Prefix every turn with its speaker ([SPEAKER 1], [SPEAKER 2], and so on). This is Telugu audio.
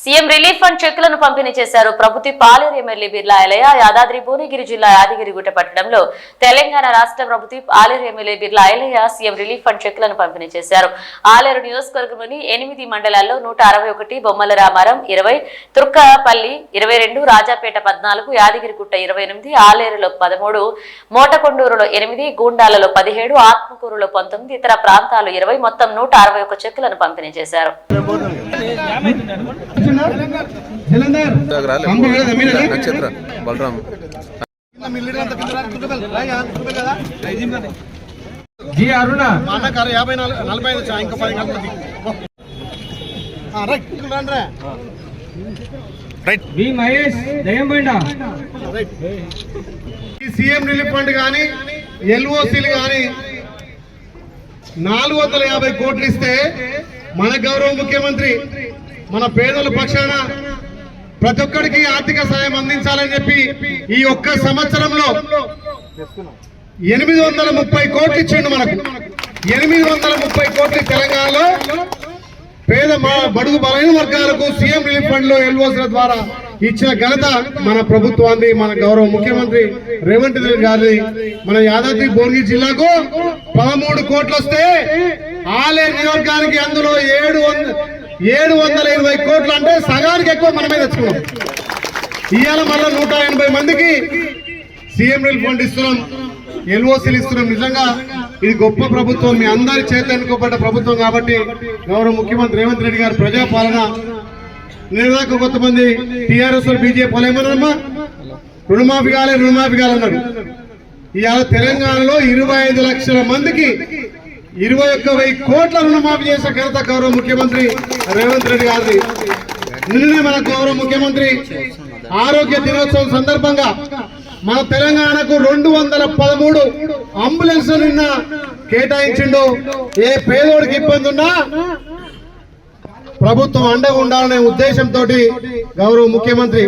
[SPEAKER 1] సీఎం రిలీఫ్ ఫండ్ చెక్కులను పంపిణీ చేశారు. ప్రభుత్వ పాలేరు ఎమ్మెల్యే బిర్లా ఆలయ యాదాద్రి భువనగిరి జిల్లా యాదగిరిగుట్ట పట్టణంలో తెలంగాణ రాష్ట్ర ప్రభుత్వ ఆలేరు ఎమ్మెల్యే బిర్లా ఆలయ సీఎం రిలీఫ్ ఫండ్ చెక్కులను పంపిణీ చేశారు. ఆలేరు నియోజకవర్గంలోని ఎనిమిది మండలాల్లో నూట అరవై ఒకటి బొమ్మల రామారం ఇరవై తుర్కపల్లి ఇరవై రెండు రాజాపేట పద్నాలుగు యాదగిరిగుట్ట ఇరవై ఎనిమిది ఆలేరులో పదమూడు మోటకొండూరులో ఎనిమిది గూండాలలో పదిహేడు ఆత్మకూరులో పంతొమ్మిది ఇతర ప్రాంతాలు ఇరవై మొత్తం నూట అరవై ఒక చెక్కులను పంపిణీ చేశారు.
[SPEAKER 2] నక్షత్ర బలరాం.
[SPEAKER 3] జి అరుణ.
[SPEAKER 4] మా అన్న కారు యాభై నాలుగు నలభై ఐదు చా- ఇంకో పది గంటలకి ఆ, రైట్ ఇక్కడ రండి రా.
[SPEAKER 3] V Mahesh Dayyambanda
[SPEAKER 4] right. ఈ సీఎం రిలీఫ్ ఫండ్ కానీ ఎల్ఓసీలు కానీ నాలుగు వందల యాభై కోట్లు ఇస్తే మన గౌరవ ముఖ్యమంత్రి మన పేదల పక్షాన ప్రతి ఒక్కరికి ఆర్థిక సాయం అందించాలని చెప్పి ఈ ఒక్క సంవత్సరంలో ఎనిమిది వందల ముప్పై కోట్లు ఇచ్చిండు మనకు. ఎనిమిది వందల ముప్పై కోట్లు తెలంగాణలో పేద బడుగు బలైన వర్గాలకు సీఎం రిలీఫ్ ఫండ్లో ఎల్ఓసీల ద్వారా ఇచ్చిన ఘనత మన ప్రభుత్వాన్ని మన గౌరవ ముఖ్యమంత్రి రేవంత్ రెడ్డి గారి మన యాదాద్రి భువనగిరి జిల్లాకు పదమూడు కోట్లు వస్తే ఆలయ నియోజకానికి అందులో ఏడు వంద ఏడు వందల ఇరవై కోట్లు అంటే సగానికి ఎక్కువ మనమే తెచ్చుకున్నాం. ఇవాళ మళ్ళీ నూట ఎనభై మందికి సీఎం రిలీఫ్ ఫండ్ ఇస్తున్నాం ఎల్ఓసీలు ఇస్తున్నాం. నిజంగా ఇది గొప్ప ప్రభుత్వం మీ అందరి చేత ఎన్నుకోబడ్డ ప్రభుత్వం కాబట్టి గౌరవ ముఖ్యమంత్రి రేవంత్ రెడ్డి గారు ప్రజాపాలన. నిర్వాహక కొంతమంది టీఆర్ఎస్ బీజేపీ వాళ్ళు ఏమన్నారమ్మా? రుణమాఫీ కాలే రుణమాఫీ కాలన్నారు ఇవాళ తెలంగాణలో ఇరవై ఐదు లక్షల మందికి ఇరవై ఒక్క వెయ్యి కోట్ల రుణమాఫీ చేసిన ఘనత గౌరవ ముఖ్యమంత్రి రేవంత్ రెడ్డి గారిది. నిన్ననే మన గౌరవ ముఖ్యమంత్రి ఆరోగ్య దినోత్సవం సందర్భంగా మన తెలంగాణకు రెండు వందల పదమూడు అంబులెన్స్ నిన్న కేటాయించిండు. ఏ పేదోడికి ఇబ్బంది ఉన్నా ప్రభుత్వం అండగా ఉండాలనే ఉద్దేశంతో గౌరవ ముఖ్యమంత్రి